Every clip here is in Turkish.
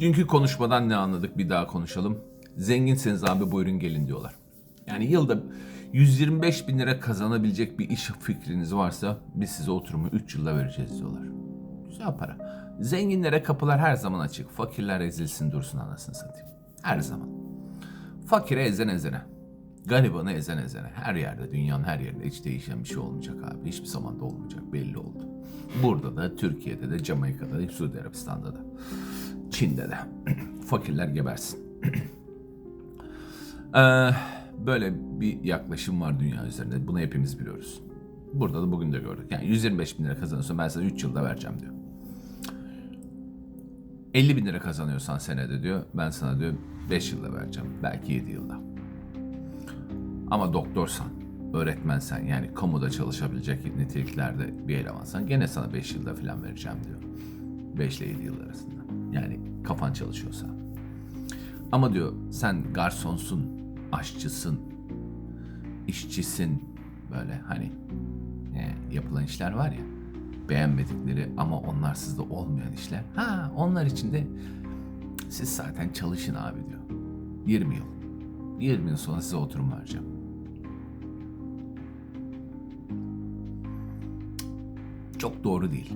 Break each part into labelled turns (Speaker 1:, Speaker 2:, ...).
Speaker 1: Dünkü konuşmadan ne anladık bir daha konuşalım. Zenginseniz abi buyurun gelin diyorlar. Yani yılda 125 bin lira kazanabilecek bir iş fikriniz varsa biz size oturumu 3 yılda vereceğiz diyorlar. Güzel para. Zenginlere kapılar her zaman açık. Fakirler ezilsin dursun anasını satayım. Her zaman. Fakire ezen ezene. Garibanı ezen ezene. Her yerde, dünyanın her yerinde hiç değişen bir şey olmayacak abi. Hiçbir zaman da olmayacak. Belli oldu. Burada da, Türkiye'de de, Jamaika'da da, Suudi Arabistan'da da. Çin'de de. Fakirler gebersin. Ee, böyle bir yaklaşım var dünya üzerinde. Bunu hepimiz biliyoruz. Burada da bugün de gördük. Yani 125 bin lira kazanıyorsan ben sana 3 yılda vereceğim diyor. 50 bin lira kazanıyorsan senede diyor. Ben sana diyor 5 yılda vereceğim. Belki 7 yılda. Ama doktorsan, öğretmensen yani kamuda çalışabilecek niteliklerde bir elemansan gene sana 5 yılda falan vereceğim diyor. 5 ile 7 yıl arasında. Yani kafan çalışıyorsa. Ama diyor sen garsonsun, aşçısın, işçisin böyle hani e, yapılan işler var ya beğenmedikleri ama onlar sizde olmayan işler. Ha onlar için de siz zaten çalışın abi diyor. 20 yıl. 20 yıl sonra size oturum vereceğim. Çok doğru değil.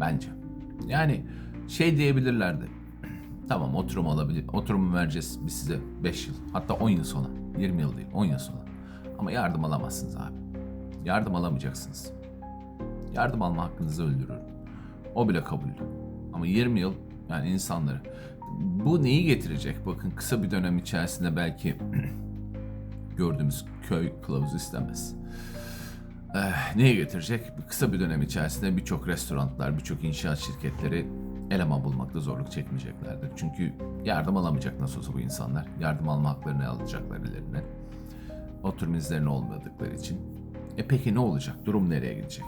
Speaker 1: Bence. Yani şey diyebilirlerdi. Tamam oturum alabilir. Oturumu vereceğiz biz size 5 yıl. Hatta 10 yıl sonra. 20 yıl değil 10 yıl sonra. Ama yardım alamazsınız abi. Yardım alamayacaksınız. Yardım alma hakkınızı öldürür. O bile kabul. Ama 20 yıl yani insanları. Bu neyi getirecek? Bakın kısa bir dönem içerisinde belki gördüğümüz köy kılavuzu istemez. Eh, neye getirecek? Kısa bir dönem içerisinde birçok restoranlar, birçok inşaat şirketleri eleman bulmakta zorluk çekmeyeceklerdir. Çünkü yardım alamayacak nasıl olsa bu insanlar. Yardım alma haklarını alacaklar ellerine. Oturum izlerine olmadıkları için. E peki ne olacak? Durum nereye gidecek?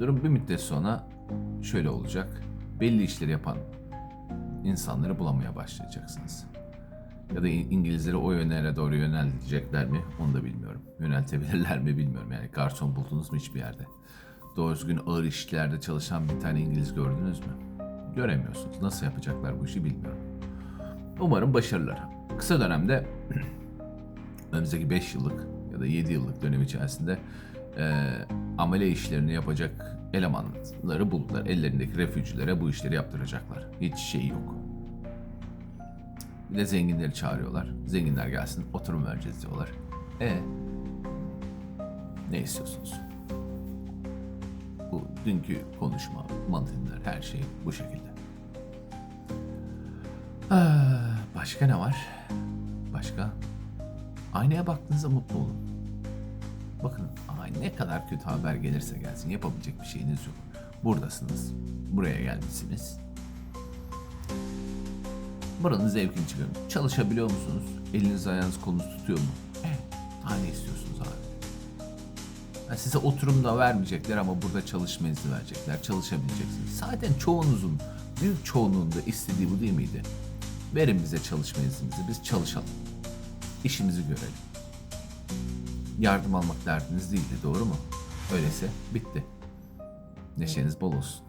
Speaker 1: Durum bir müddet sonra şöyle olacak. Belli işleri yapan insanları bulamaya başlayacaksınız. Ya da İngilizleri o yönlere doğru yöneltecekler mi onu da bilmiyorum. Yöneltebilirler mi bilmiyorum. Yani garson buldunuz mu hiçbir yerde? Doğru düzgün ağır işlerde çalışan bir tane İngiliz gördünüz mü? Göremiyorsunuz. Nasıl yapacaklar bu işi bilmiyorum. Umarım başarırlar. Kısa dönemde önümüzdeki 5 yıllık ya da 7 yıllık dönem içerisinde e, amele işlerini yapacak elemanları buldular. Ellerindeki refüjilere bu işleri yaptıracaklar. Hiç şey yok. Bir de zenginleri çağırıyorlar. Zenginler gelsin oturum vereceğiz diyorlar. E ne istiyorsunuz? Bu dünkü konuşma, mantığlar, her şey bu şekilde. Ah, Başka ne var? Başka? Aynaya baktığınızda mutlu olun. Bakın ay ne kadar kötü haber gelirse gelsin yapabilecek bir şeyiniz yok. Buradasınız. Buraya gelmişsiniz. Buranın zevkini çıkarın. Çalışabiliyor musunuz? Eliniz ayağınız kolunuz tutuyor mu? Evet. Daha ne istiyorsunuz abi? Ha, size oturum da vermeyecekler ama burada çalışma izni verecekler. Çalışabileceksiniz. Zaten çoğunuzun, büyük çoğunluğun da istediği bu değil miydi? Verin bize çalışma izninizi, biz çalışalım. İşimizi görelim. Yardım almak derdiniz değildi, doğru mu? Öyleyse bitti. Neşeniz bol olsun.